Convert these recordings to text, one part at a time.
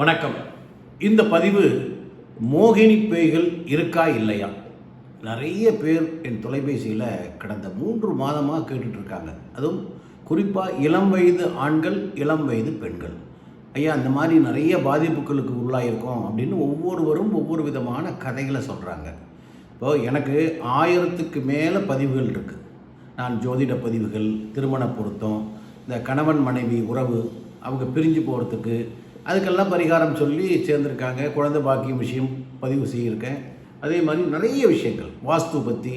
வணக்கம். இந்த பதிவு மோகினி பேய்கள் இருக்கா இல்லையா? நிறைய பேர் என் தொலைபேசியில் கடந்த மூன்று மாதமாக கேட்டுட்ருக்காங்க. அதுவும் குறிப்பாக இளம் வயது ஆண்கள் இளம் வயது பெண்கள். ஐயா இந்த மாதிரி நிறைய பாதிப்புகளுக்கு உள்ளாயிருக்கோம் அப்படின்னு ஒவ்வொருவரும் ஒவ்வொரு விதமான கதைகளை சொல்கிறாங்க இப்போ எனக்கு ஆயிரத்துக்கு மேலே பதிவுகள் இருக்குது நான் ஜோதிட பதிவுகள் திருமண பொருத்தம் இந்த கணவன் மனைவி உறவு அவங்க பிரிஞ்சு போகிறதுக்கு அதுக்கெல்லாம் பரிகாரம் சொல்லி சேர்ந்துருக்காங்க. குழந்தை பாக்கியம் விஷயம் பதிவு செய்திருக்கேன். அதே மாதிரி நிறைய விஷயங்கள். வாஸ்து பற்றி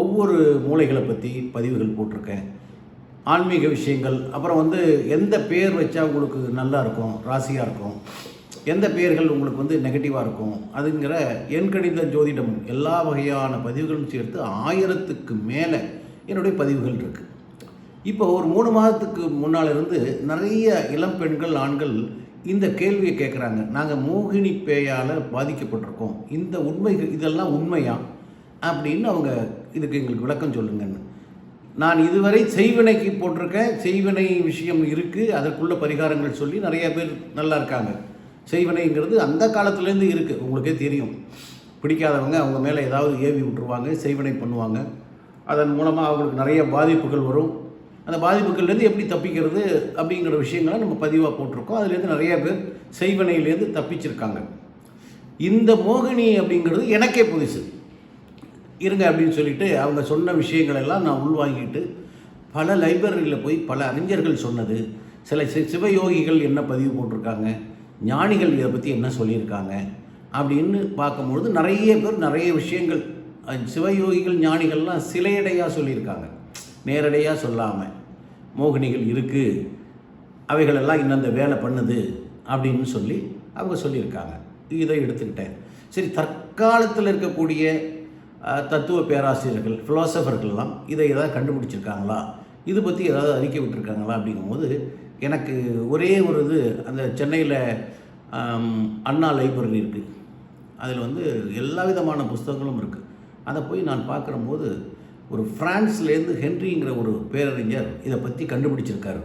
ஒவ்வொரு மூலைகளை பற்றி பதிவுகள் போட்டிருக்கேன். ஆன்மீக விஷயங்கள் அப்புறம் வந்து எந்த பேர் வச்சா உங்களுக்கு நல்லா இருக்கும் ராசியாக இருக்கும் எந்த பெயர்கள் உங்களுக்கு வந்து நெகட்டிவாக இருக்கும் அதுங்கிற எண்கணித ஜோதிடம் எல்லா வகையான பதிவுகளும் சேர்த்து ஆயிரத்துக்கு மேலே என்னுடைய பதிவுகள் இருக்குது இப்போ ஒரு மூணு மாதத்துக்கு முன்னால் இருந்து நிறைய இளம் பெண்கள் ஆண்கள் இந்த கேள்வியை கேட்குறாங்க நாங்கள் மோகினி பேயால் பாதிக்கப்பட்டிருக்கோம். இந்த உண்மைகள் இதெல்லாம் உண்மையா? அப்படின்னு அவங்க இதுக்கு எங்களுக்கு விளக்கம் சொல்லுங்கன்னு. நான் இதுவரை செய்வினைக்கு போட்டிருக்கேன். செய்வினை விஷயம் இருக்குது அதற்குள்ள பரிகாரங்கள் சொல்லி நிறைய பேர் நல்லா இருக்காங்க. செய்வினைங்கிறது அந்த காலத்துலேருந்து இருக்குது உங்களுக்கே தெரியும். பிடிக்காதவங்க அவங்க மேலே ஏதாவது ஏவி விட்டுருவாங்க செய்வினை பண்ணுவாங்க. அதன் மூலமாக அவங்களுக்கு நிறைய பாதிப்புகள் வரும். அந்த பாதிப்புகள்லேருந்து எப்படி தப்பிக்கிறது அப்படிங்கிற விஷயங்களை நம்ம பதிவாக போட்டிருக்கோம். அதுலேருந்து நிறைய பேர் செய்வனையிலேருந்து தப்பிச்சிருக்காங்க. இந்த மோகினி அப்படிங்கிறது எனக்கே புதுசு. இருங்க அப்படின்னு சொல்லிட்டு அவங்க சொன்ன விஷயங்களெல்லாம் நான் உள்வாங்கிட்டு பல லைப்ரரியில் போய் பல அறிஞர்கள் சொன்னது. சில சி சிவயோகிகள் என்ன பதிவு போட்டிருக்காங்க? ஞானிகள் இதை பற்றி என்ன சொல்லியிருக்காங்க? அப்படின்னு பார்க்கும்பொழுது நிறைய பேர் நிறைய விஷயங்கள் சிவயோகிகள் ஞானிகள்லாம் சிலையடையாக சொல்லியிருக்காங்க. நேரடியாக சொல்லாமல் மோகினிகள் இருக்குது அவைகளெல்லாம் இன்னந்த வேலை பண்ணுது அப்படின்னு சொல்லி அவங்க சொல்லியிருக்காங்க. இதை எடுத்துக்கிட்டேன். சரி தற்காலத்தில் இருக்கக்கூடிய தத்துவ பேராசிரியர்கள் ஃபிலாசபர்கள்லாம் இதை ஏதாவது கண்டுபிடிச்சிருக்காங்களா? இது பற்றி ஏதாவது அறிக்கை விட்டுருக்காங்களா அப்படிங்கும்போது எனக்கு ஒரே ஒரு இது அந்த சென்னையில் அண்ணா லைப்ரரி இருக்குது அதில் வந்து எல்லா விதமான புஸ்தகங்களும் இருக்குது அதை போய் நான் பார்க்குறம்போது ஒரு ஃப்ரான்ஸ்லேருந்து ஹென்ரிங்கிற ஒரு பேரறிஞர் இதை பற்றி கண்டுபிடிச்சிருக்காரு.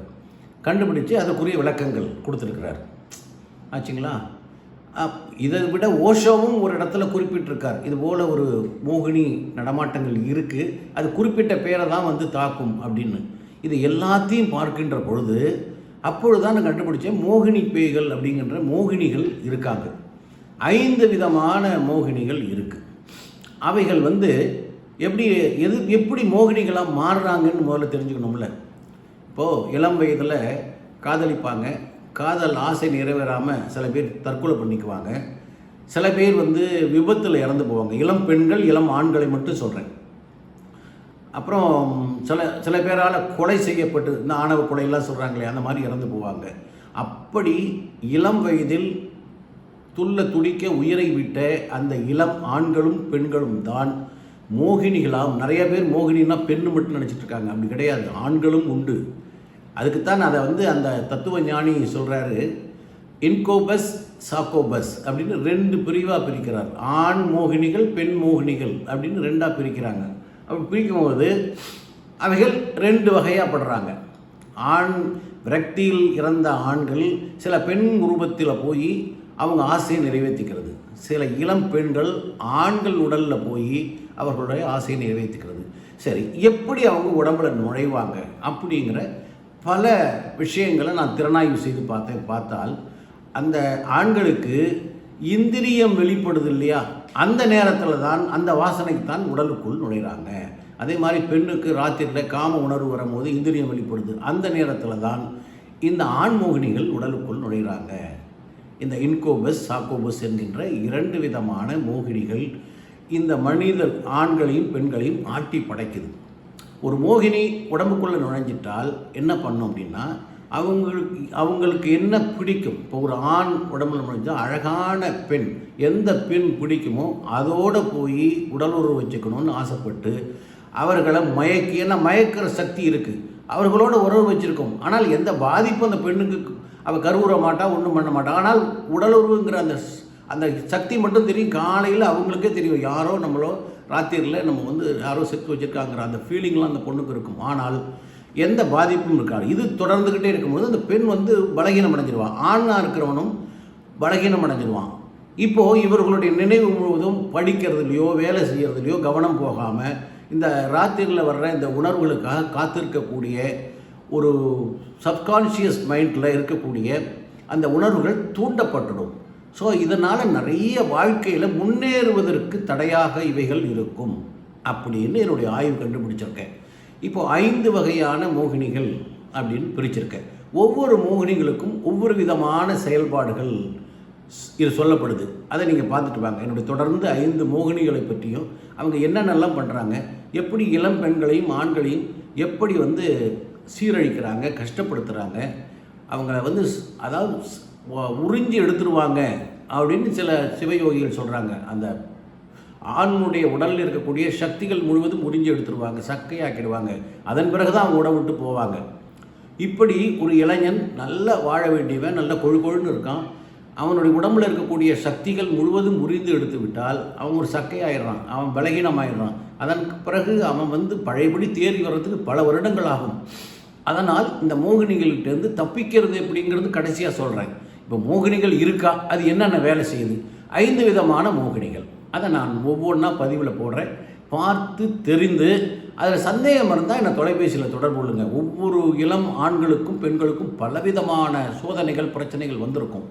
கண்டுபிடிச்சு அதற்குரிய விளக்கங்கள் கொடுத்துருக்கிறார். ஆச்சுங்களா? இதை விட ஓஷோவும் ஒரு இடத்துல குறிப்பிட்டிருக்கார். இது போல் ஒரு மோகினி நடமாட்டங்கள் இருக்குது அது குறிப்பிட்ட பேரை தான் வந்து தாக்கும் அப்படின்னு. இது எல்லாத்தையும் பார்க்கின்ற பொழுது அப்பொழுதுதான் நான் கண்டுபிடிச்சேன் மோகினி பேய்கள் அப்படிங்கிற மோகினிகள் இருக்காங்க. ஐந்து விதமான மோகினிகள் இருக்குது அவைகள் வந்து எப்படி எது எப்படி மோகினிகளாக மாறுறாங்கன்னு முதல்ல தெரிஞ்சுக்கணும்ல. இப்போது இளம் வயதில் காதலிப்பாங்க. காதல் ஆசை நிறைவேறாமல் சில பேர் தற்கொலை பண்ணிக்குவாங்க. சில பேர் வந்து விபத்தில் இறந்து போவாங்க. இளம் பெண்கள் இளம் ஆண்களை மட்டும் சொல்கிறேன் அப்புறம் சில சில பேரால் கொலை செய்யப்பட்டு இந்த ஆணவ கொலையெல்லாம் சொல்கிறாங்களே அந்த மாதிரி இறந்து போவாங்க. அப்படி இளம் வயதில் துள்ள துடிக்க உயிரை விட்ட அந்த இளம் ஆண்களும் பெண்களும் தான் மோகினிகளாம் நிறைய பேர் மோகினின்னா பெண்ணு மட்டும் நினச்சிட்டு இருக்காங்க. அப்படி கிடையாது. ஆண்களும் உண்டு. அதுக்குத்தான் அதை வந்து அந்த தத்துவ ஞானி சொல்கிறாரு இன்கோபஸ் சாக்கோபஸ் அப்படின்னு ரெண்டு பிரிவாக பிரிக்கிறார். ஆண் மோகினிகள் பெண் மோகினிகள் அப்படின்னு ரெண்டாக பிரிக்கிறாங்க. அப்படி பிரிக்கும் போது அவைகள் ரெண்டு வகையாக படுறாங்க. ஆண் விரக்தியில் இறந்த ஆண்கள் சில பெண் உருவத்தில் போய் அவங்க ஆசையை நிறைவேற்றிக்கிறது. சில இளம் பெண்கள் ஆண்கள் உடலில் போய் அவர்களுடைய ஆசையை நிறைவேற்றிக்கிறது. சரி எப்படி அவங்க உடம்புல நுழைவாங்க அப்படிங்கிற பல விஷயங்களை நான் திறனாய்வு செய்து பார்த்தேன். பார்த்தால் அந்த ஆண்களுக்கு இந்திரியம் வெளிப்படுது இல்லையா? அந்த நேரத்தில் தான் அந்த வாசனைக்கு தான் உடலுக்குள் நுழைகிறாங்க அதே மாதிரி பெண்ணுக்கு ராத்திரியில் காம உணர்வு வரும்போது இந்திரியம் வெளிப்படுது. அந்த நேரத்தில் தான் இந்த ஆண்மோகினிகள் உடலுக்குள் நுழைகிறாங்க இந்த இன்கோபஸ் சாக்கோபஸ் என்கின்ற இரண்டு விதமான மோகினிகள் இந்த மனிதர் ஆண்களையும் பெண்களையும் ஆட்டி படைக்குது. ஒரு மோகினி உடம்புக்குள்ளே நுழைஞ்சிட்டால் என்ன பண்ணும் அப்படின்னா அவங்களுக்கு அவங்களுக்கு என்ன பிடிக்கும்? இப்போ ஒரு ஆண் உடம்புல நுழைஞ்சால் அழகான பெண் எந்த பெண் பிடிக்குமோ அதோடு போய் உடல் உறவு வச்சுக்கணும்னு ஆசைப்பட்டு அவர்களை மயக்கி ஏன்னா மயக்கிற சக்தி இருக்குது அவர்களோட உறவு வச்சுருக்கோம். ஆனால் எந்த பாதிப்பும் அந்த பெண்ணுக்கு அவள் கருவுற மாட்டா ஒன்றும் பண்ண மாட்டாள் ஆனால் உடலுறவுங்கிற அந்த அந்த சக்தி மட்டும் தெரியும். காலையில் அவங்களுக்கே தெரியும். யாரோ நம்மளோ ராத்திரியில் நம்ம வந்து யாரோ செத்து வச்சுருக்காங்கிற அந்த ஃபீலிங்லாம் அந்த பொண்ணுக்கு இருக்கும். ஆனால் எந்த பாதிப்பும் இருக்காது. இது தொடர்ந்துக்கிட்டே இருக்கும்போது அந்த பெண் வந்து பலகீனம் அடைஞ்சிருவான் ஆணாக இருக்கிறவனும் பலகீனம் அடைஞ்சிருவான். இப்போது இவர்களுடைய நினைவு முழுவதும் படிக்கிறதுலையோ வேலை செய்கிறதுலையோ கவனம் போகாமல் இந்த ராத்திரியில் வர்ற இந்த உணர்வுகளுக்காக காத்திருக்கக்கூடிய ஒரு சப்கான்ஷியஸ் மைண்டில் இருக்கக்கூடிய அந்த உணர்வுகள் தூண்டப்பட்டுடும். ஸோ இதனால் நிறைய வாழ்க்கையில் முன்னேறுவதற்கு தடையாக இவைகள் இருக்கும் அப்படின்னு என்னுடைய ஆய்வு கண்டுபிடிச்சிருக்கேன். இப்போ ஐந்து வகையான மோகினிகள் அப்படின்னு பிரிச்சிருக்கேன். ஒவ்வொரு மோகினிகளுக்கும் ஒவ்வொரு விதமான செயல்பாடுகள் ஸ்- இது சொல்லப்படுது. அதை நீங்கள் பார்த்துட்டு வாங்க. என்னுடைய தொடர்ந்து ஐந்து மோகினிகளை பற்றியும் அவங்க என்னென்னலாம் பண்ணுறாங்க எப்படி இளம் பெண்களையும் ஆண்களையும் எப்படி வந்து சீரழிக்கிறாங்க கஷ்டப்படுத்துகிறாங்க அவங்கள வந்து அதாவது உறிஞ்சி எடுத்துருவாங்க அப்படின்னு சில சிவயோகிகள் சொல்கிறாங்க அந்த ஆணுடைய உடலில் இருக்கக்கூடிய சக்திகள் முழுவதும் உறிஞ்சி எடுத்துருவாங்க சக்கையாக்கிடுவாங்க. அதன் பிறகு தான் அவங்க உடம்பு விட்டு போவாங்க. இப்படி ஒரு இளைஞன் நல்லா வாழ வேண்டியவன் நல்ல கொழு கொழுன்னு இருக்கான். அவனுடைய உடம்புல இருக்கக்கூடிய சக்திகள் முழுவதும் உறிந்து எடுத்து விட்டால் அவன் ஒரு சக்கையாயிடுறான் அவன் பலகீனமாயிடுறான். அதன் பிறகு அவன் வந்து பழையபடி தேறி வர்றதுக்கு பல வருடங்கள் ஆகும். அதனால் இந்த மோகினிகள்கிட்டேருந்து தப்பிக்கிறது எப்படிங்கிறது கடைசியாக சொல்கிறேன் இப்போ மோகினிகள் இருக்கா? அது என்னென்ன வேலை செய்யுது? ஐந்து விதமான மோகினிகள். அதை நான் ஒவ்வொன்றா பதிவில் போடுறேன். பார்த்து தெரிந்து அதில் சந்தேகம் இருந்தால் என்னை தொலைபேசியில் தொடர்பு கொள்ளுங்க. ஒவ்வொரு இளம் ஆண்களுக்கும் பெண்களுக்கும் பலவிதமான சோதனைகள் பிரச்சனைகள் வந்திருக்கும்.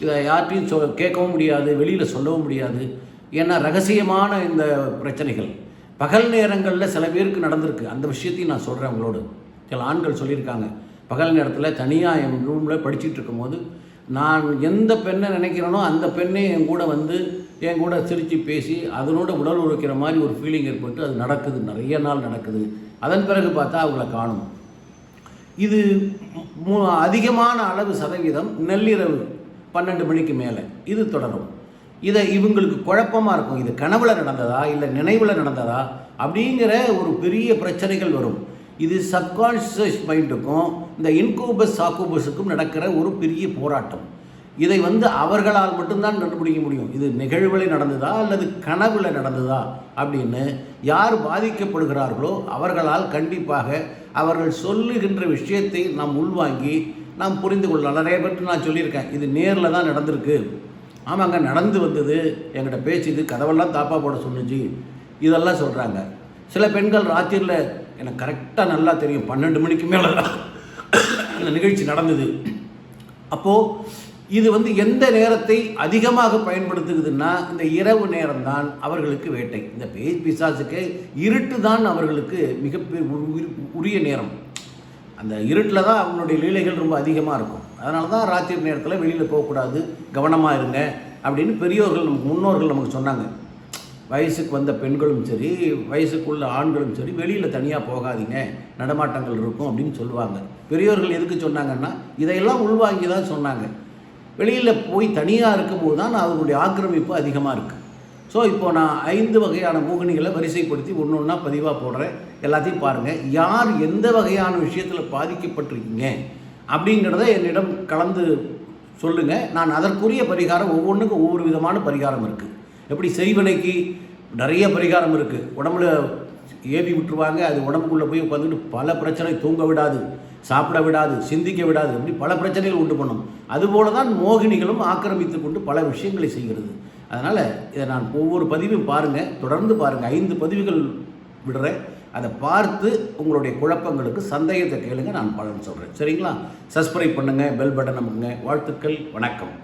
இதை யார்ட்டையும் சொ கேட்கவும் முடியாது வெளியில் சொல்லவும் முடியாது. ஏன்னா ரகசியமான இந்த பிரச்சனைகள். பகல் நேரங்களில் சில பேருக்கு நடந்திருக்கு. அந்த விஷயத்தையும் நான் சொல்கிறேன் உங்களோடு. சில ஆண்கள் சொல்லியிருக்காங்க. பகல் நேரத்தில் தனியாக என் ரூமில் படிச்சுட்டு இருக்கும்போது நான் எந்த பெண்ணை நினைக்கிறேனோ அந்த பெண்ணே என் கூட வந்து என் கூட சிரித்து பேசி அதனோட உடல் உழைக்கிற மாதிரி ஒரு ஃபீலிங் ஏற்பட்டு அது நடக்குது. நிறைய நாள் நடக்குது. அதன் பிறகு பார்த்தா அவங்கள காணும். இது மு- அதிகமான அளவு சதவீதம் நள்ளிரவு பன்னெண்டு மணிக்கு மேலே. இது தொடரும். இதை இவங்களுக்கு குழப்பமாக இருக்கும். இது கனவுல நடந்ததா? இல்லை நினைவில் நடந்ததா? அப்படிங்கிற ஒரு பெரிய பிரச்சனைகள் வரும். இது சப்கான்ஷியஸ் மைண்டுக்கும் இந்த இன்கூபஸ் சாக்கூபஸுக்கும் நடக்கிற ஒரு பெரிய போராட்டம். இதை வந்து அவர்களால் மட்டும்தான் கண்டுபிடிக்க முடியும். இது நிகழ்வில் நடந்ததா அல்லது கனவுல நடந்ததா அப்படின்னு யார் பாதிக்கப்படுகிறார்களோ அவர்களால் கண்டிப்பாக அவர்கள் சொல்லுகின்ற விஷயத்தை நாம் உள்வாங்கி நாம் புரிந்து கொள்ளலாம். நிறைய பேர்ட்டு நான் சொல்லியிருக்கேன் இது நேரில் தான் நடந்திருக்கு. ஆமாங்க நடந்து வந்தது. என்கிட்ட பேச்சுது கதவெல்லாம் தாப்பா போட சொன்னிச்சு. இதெல்லாம் சொல்கிறாங்க சில பெண்கள் ராத்திரியில் எனக்கு கரெக்டாக நல்லா தெரியும். பன்னெண்டு மணிக்கு மேலே அந்த நிகழ்ச்சி நடந்தது. அப்போது இது வந்து எந்த நேரத்தை அதிகமாக பயன்படுத்துகிறதுன்னா இந்த இரவு நேரம்தான் அவர்களுக்கு வேட்டை. இந்த பேய் பிசாசுக்கு இருட்டு தான் அவர்களுக்கு மிகப்பெரிய உரிய நேரம். அந்த இருட்டில் தான் அவங்களுடைய லீலைகள் ரொம்ப அதிகமாக இருக்கும். அதனால தான் ராத்திரி நேரத்தில் வெளியில் போகக்கூடாது. கவனமாக இருங்க அப்படின்னு பெரியோர்கள் நமக்கு முன்னோர்கள் நமக்கு சொன்னாங்க. வயசுக்கு வந்த பெண்களும் சரி வயசுக்குள்ள ஆண்களும் சரி வெளியில் தனியாக போகாதீங்க நடமாட்டங்கள் இருக்கும் அப்படின்னு சொல்லுவாங்க. பெரியோர்கள் எதுக்கு சொன்னாங்கன்னா இதையெல்லாம் உள்வாங்கி தான் சொன்னாங்க. வெளியில் போய் தனியாக இருக்கும்போது தான் அவர்களுடைய ஆக்கிரமிப்பு அதிகமாக இருக்குது ஸோ இப்போது நான் ஐந்து வகையான மூகணிகளை வரிசைப்படுத்தி ஒன்று ஒன்றா பதிவாக போடுறேன். எல்லாத்தையும் பாருங்கள் யார் எந்த வகையான விஷயத்தில் பாதிக்கப்பட்டிருக்கீங்க அப்படிங்கிறத என்னிடம் கலந்து சொல்லுங்கள் நான் அதற்குரிய பரிகாரம் ஒவ்வொன்றுக்கும் ஒவ்வொரு விதமான பரிகாரம் இருக்குது எப்படி செய்வனைக்கு நிறைய பரிகாரம் இருக்குது உடம்புல ஏவி விட்டுருவாங்க அது உடம்புக்குள்ளே போய் உட்காந்துட்டு பல பிரச்சனை தூங்க விடாது சாப்பிட விடாது சிந்திக்க விடாது இப்படி பல பிரச்சனைகள் உண்டு பண்ணும். அதுபோல தான் மோகினிகளும் ஆக்கிரமித்து கொண்டு பல விஷயங்களை செய்கிறது. அதனால் இதை நான் ஒவ்வொரு பதிவும் பாருங்கள் தொடர்ந்து பாருங்கள் ஐந்து பதிவுகள் விடுறேன். அதை பார்த்து உங்களுடைய குழப்பங்களுக்கு சந்தேகத்தை கேளுங்க நான் பலன் சொல்கிறேன் சரிங்களா? சப்ஸ்கிரைப் பண்ணுங்கள் பெல் பட்டன் அமுக்குங்க. வாழ்த்துக்கள் வணக்கம்.